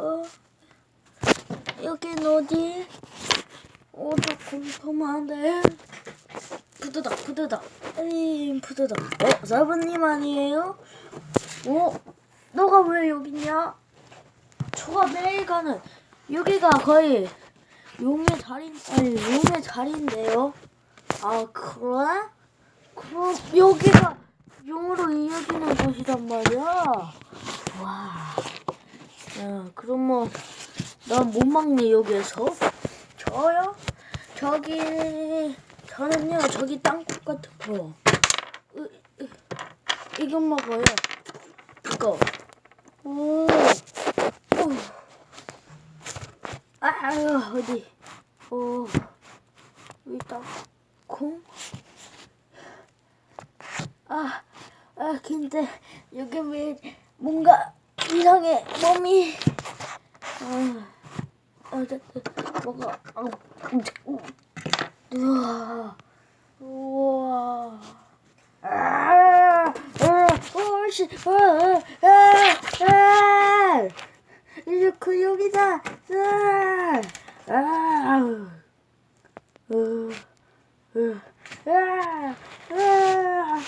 어, 여긴 어디? 어, 저 궁금하네. 푸드다, 푸드다. 에이, 푸드다. 어, 사부님 아니에요? 어, 너가 왜 여기 있냐? 저가 매일 가는 여기가 거의 용의 자리, 아니, 용의 자리인데요. 아, 그래? 그럼 여기가 용으로 이어지는 곳이란 말이야. 와. 야, 그럼 뭐, 난못 막네, 여기에서. 저요? 저기, 저는요, 저기 땅콩 같은 거. 이것 먹어요. 이거. 오. 오. 아, 아유, 어디. 오. 여기 땅콩? 아, 아, 근데 여기 왜 뭔가 이상해 몸이. 아, 어쨌든 뭐가 아, 음, 음. 우와, 우와. 아, 아, 오씨, 아, 아, 아, 이제 그 여기다. 아, 아, 어, 어, 아, 아.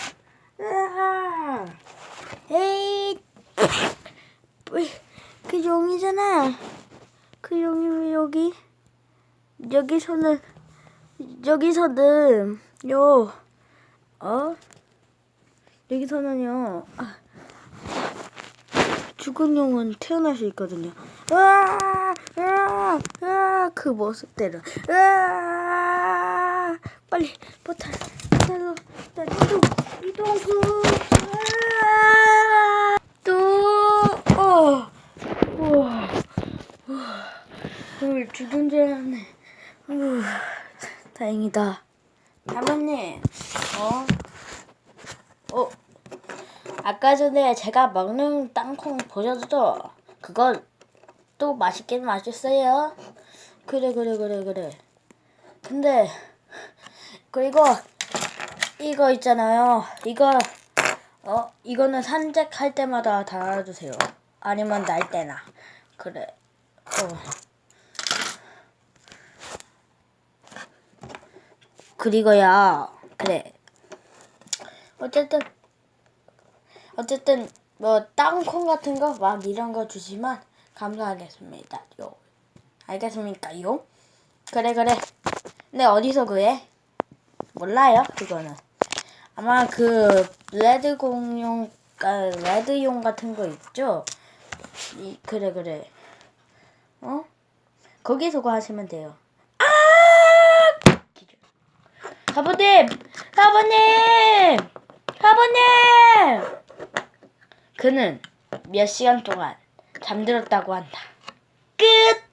으아! 에이, 왜, 그 용이잖아. 그왜 여기? 여기서는, 여기서는, 요, 어? 여기서는요, 아, 죽은 용은 태어날 수 있거든요. 으아! 으아! 으아! 그 모습대로. 으아! 빨리, 포탈, 포탈로, 나 이동, 이동, 그, 으아! 또, 어, 우와, 우와, 오늘 죽은 줄 알았네. 우, 다행이다. 사모님, 어? 어? 아까 전에 제가 먹는 땅콩 보셨죠? 그건 또 맛있긴 맛있어요. 그래 그래 그래 그래. 근데 그리고 이거 있잖아요. 이거 어 이거는 산책할 때마다 달아주세요. 아니면 날 때나. 그래. 어. 그리고야 그래. 어쨌든 어쨌든 뭐 땅콩 같은 거 막 이런 거 주시면 감사하겠습니다. 요. 알겠습니까 요? 그래 그래. 근데 어디서 구해? 몰라요 그거는. 아마 그 레드 공룡 아, 레드용 같은 거 있죠? 이 그래 그래. 어? 거기서 구하시면 돼요. 아! 사부님! 사부님! 사부님! 그는 몇 시간 동안 잠들었다고 한다. 끝!